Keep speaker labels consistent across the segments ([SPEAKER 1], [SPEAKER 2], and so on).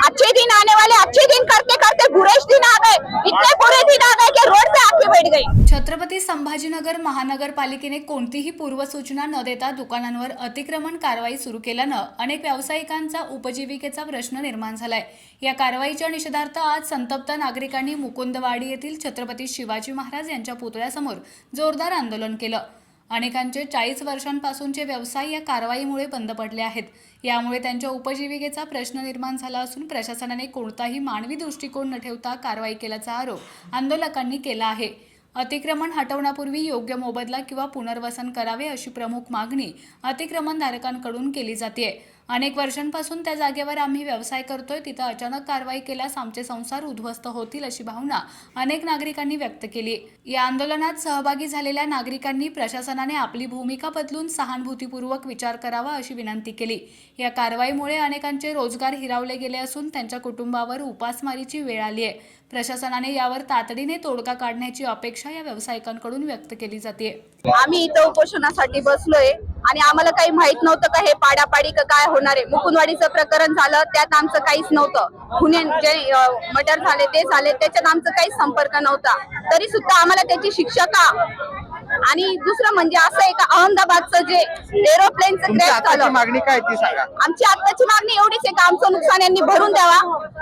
[SPEAKER 1] अच्छे दिन आने वाले अच्छे दिन करते करते बुरे दिन आ गए। इतने बुरे दिन आ गए कि रोड पे आके बैठ गई।
[SPEAKER 2] छत्रपती संभाजीनगर महानगरपालिकेने कोणतीही पूर्वसूचना न देता दुकानांवर अतिक्रमण कारवाई सुरू केल्यानं अनेक व्यावसायिकांचा उपजीविकेचा प्रश्न निर्माण झालाय. या कारवाईच्या निषेधार्थ आज संतप्त नागरिकांनी मुकुंदवाडी येथील छत्रपती शिवाजी महाराज यांच्या पुतळ्यासमोर जोरदार आंदोलन केलं. अनेकांचे चाळीस वर्षांपासूनचे व्यवसाय या कारवाईमुळे बंद पडले आहेत. यामुळे त्यांच्या उपजीविकेचा प्रश्न निर्माण झाला असून प्रशासनाने कोणताही मानवी दृष्टिकोन न ठेवता कारवाई केल्याचा आरोप आंदोलकांनी केला आहे. अतिक्रमण हटवण्यापूर्वी योग्य मोबदला किंवा पुनर्वसन करावे अशी प्रमुख मागणी अतिक्रमणधारकांकडून केली जाते अनेक वर्षांपासून त्या जागेवर आम्ही व्यवसाय करतोय. तिथं अचानक कारवाई केल्यास आमचे संसार उद्ध्वस्त होतील अशी भावना अनेक नागरिकांनी व्यक्त केली. या आंदोलनात सहभागी झालेल्या नागरिकांनी प्रशासनाने आपली भूमिका बदलून सहानुभूतीपूर्वक विचार करावा अशी विनंती केली. या कारवाईमुळे अनेकांचे रोजगार हिरावले गेले असून त्यांच्या कुटुंबावर उपासमारीची वेळ आली आहे. प्रशासनाने यावर तातडीने तोडगा काढण्याची अपेक्षा या व्यावसायिकांकडून व्यक्त केली जाते.
[SPEAKER 1] आम्ही इथं उपोषणासाठी बसलोय. आणि आम्हाला काही माहीत नव्हतं का हे पाडापाडी का काय होणार आहे. मुकुंदवाडीचं प्रकरण झालं त्यात आमचं काहीच नव्हतं. गुन्हे जे मर्डर झाले ते झाले त्याच्यात आमचं काहीच संपर्क नव्हता. तरी सुद्धा आम्हाला त्याची शिक्षा का? आणि दुसरं म्हणजे असं आहे का अहमदाबादचं जे एरोप्लेनचं क्रॅश झालं.
[SPEAKER 3] मागणी काय ती सांगा.
[SPEAKER 1] आमची आत्ताची मागणी आमचं नुकसान यांनी भरून द्यावा.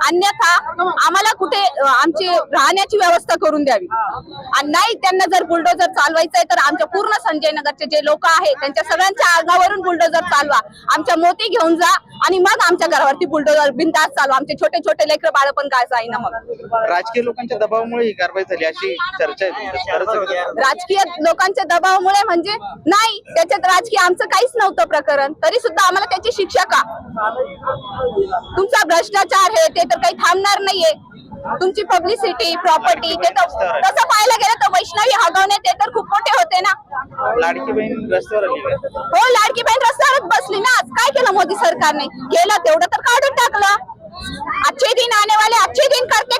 [SPEAKER 1] अन्यथा आम्हाला कुठे आमची राहण्याची व्यवस्था करून द्यावी. आणि नाही त्यांना जर बुलडोजर चालवायचंय तर आमच्या पूर्ण संजय नगरचे जे लोक आहेत त्यांच्या सगळ्यांच्या अंगावरून बुलडोजर चालवा. आमच्या मोती घेऊन जा आणि मग आमच्या घरावरती बुलडोजर बिंदास चालवा आमचे छोटे छोटे लेकर बाळ पण काय जाईना मग.
[SPEAKER 3] राजकीय लोकांच्या दबावामुळे ही कारवाई झाली अशी चर्चा आहे?
[SPEAKER 1] राजकीय लोकांच्या दबावामुळे म्हणजे नाही त्याच्यात राजकीय आमचं काहीच नव्हतं प्रकरण. तरी सुद्धा आम्हाला त्याची शिक्षा का? तुमचा भ्रष्टाचार आहे ते तर काही थांबणार नाहीये. तुमची पब्लिसिटी प्रॉपर्टी ते तर तसं पाहायला गेलं तर वैष्णवी हगवणे ते तर खूप मोठे होते ना.
[SPEAKER 3] लाडकी बहीण रस्त्यावर आली का?
[SPEAKER 1] हो लाडकी बहीण रस्त्यावरच बसली ना आज काय केलं मोदी सरकारने? केलं तेवढं तर काढून टाकलं. अच्छे दिन आने वाले अच्छे दिन करते